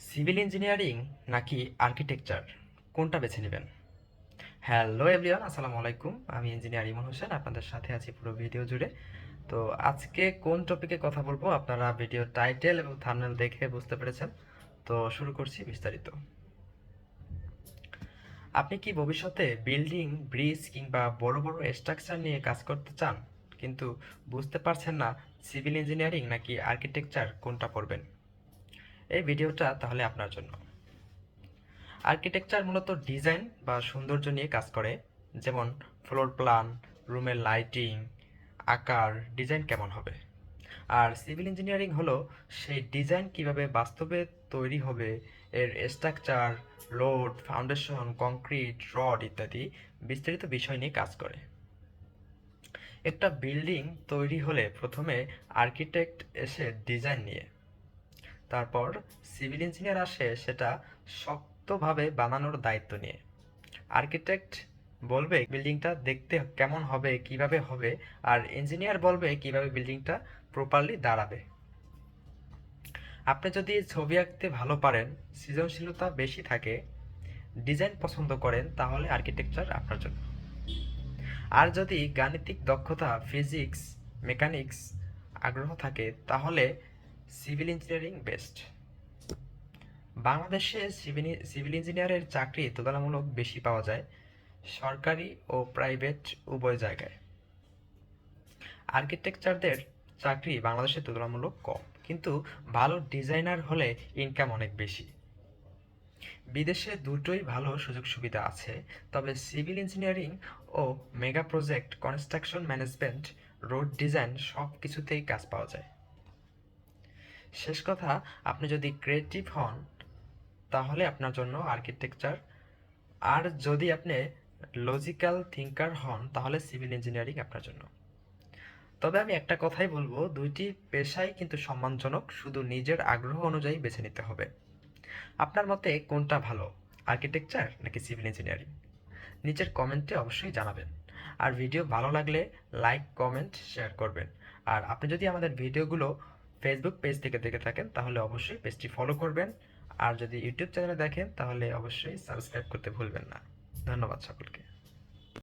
Civil engineering নাকি architecture? কোনটা বেছে নেবেন? হ্যালো এভরিওয়ান, আসসালামু আলাইকুম। আমি ইঞ্জিনিয়ার ইমন হোসেন, আপনাদের সাথে আছি পুরো ভিডিও জুড়ে। তো আজকে কোন টপিকে কথা বলব আপনারা ভিডিও টাইটেল এবং থাম্বনেল দেখে বুঝতে পেরেছেন। তো শুরু করছি বিস্তারিত। আপনি কি ভবিষ্যতে বিল্ডিং, ব্রিজ কিংবা বড় বড় স্ট্রাকচার নিয়ে কাজ করতে চান? কিন্তু বুঝতে পারছেন না সিভিল ইঞ্জিনিয়ারিং নাকি আর্কিটেকচার কোনটা পড়বেন এই ভিডিওটা তাহলে আপনার জন্য। আর্কিটেকচার মূলত ডিজাইন বা সৌন্দর্য নিয়ে কাজ করে, যেমন ফ্লোর প্ল্যান, রুমের লাইটিং, আকার, ডিজাইন কেমন হবে। আর সিভিল ইঞ্জিনিয়ারিং হলো সেই ডিজাইন কীভাবে বাস্তবে তৈরি হবে, এর structure load foundation, concrete, rod ইত্যাদি বিস্তারিত বিষয় নিয়ে কাজ করে। একটা বিল্ডিং তৈরি হলে প্রথমে আর্কিটেক্ট এসে ডিজাইন নিয়ে তারপর সিভিল ইঞ্জিনিয়ার আসে সেটা শক্তভাবে বানানোর দায়িত্ব নিয়ে। আর্কিটেক্ট বলবে বিল্ডিংটা দেখতে কেমন হবে, কীভাবে হবে, আর ইঞ্জিনিয়ার বলবে কীভাবে বিল্ডিংটা প্রপারলি দাঁড়াবে। আপনি যদি ছবি আঁকতে ভালো পারেন, সৃজনশীলতা বেশি থাকে, ডিজাইন পছন্দ করেন, তাহলে আর্কিটেকচার আপনার জন্য। আর যদি গাণিতিক দক্ষতা, ফিজিক্স, মেকানিক্স আগ্রহ থাকে, তাহলে সিভিল ইঞ্জিনিয়ারিং বেস্ট। বাংলাদেশে সিভিল সিভিল ইঞ্জিনিয়ারের চাকরি তুলনামূলক বেশি পাওয়া যায় সরকারি ও প্রাইভেট উভয় জায়গায়। আর্কিটেকচারদের চাকরি বাংলাদেশে তুলনামূলক কম, কিন্তু ভালো ডিজাইনার হলে ইনকাম অনেক বেশি। বিদেশে দুটোই ভালো সুযোগ সুবিধা আছে, তবে সিভিল ইঞ্জিনিয়ারিং ও mega project construction management, road design সব কিছুতেই কাজ পাওয়া যায়। শেষ কথা, আপনি যদি ক্রিয়েটিভ হন, তাহলে আপনার জন্য আর্কিটেকচার আর যদি আপনি লজিক্যাল থিঙ্কার হন, তাহলে সিভিল ইঞ্জিনিয়ারিং আপনার জন্য। তবে আমি একটা কথাই বলব, দুইটি পেশাই কিন্তু সম্মানজনক, শুধু নিজের আগ্রহ অনুযায়ী বেছে নিতে হবে। আপনার মতে কোনটা ভালো আর্কিটেকচার নাকি সিভিল ইঞ্জিনিয়ারিং নিচের কমেন্টে অবশ্যই জানাবেন। আর ভিডিও ভালো লাগলে লাইক কমেন্ট শেয়ার করবেন। আর আপনি যদি আমাদের ভিডিওগুলো ফেসবুক পেজ থেকে দেখে থাকেন, তাহলে অবশ্যই পেজটি ফলো করবেন। আর যদি ইউটিউব চ্যানেলে দেখেন, তাহলে অবশ্যই সাবস্ক্রাইব করতে ভুলবেন না। ধন্যবাদ সকলকে।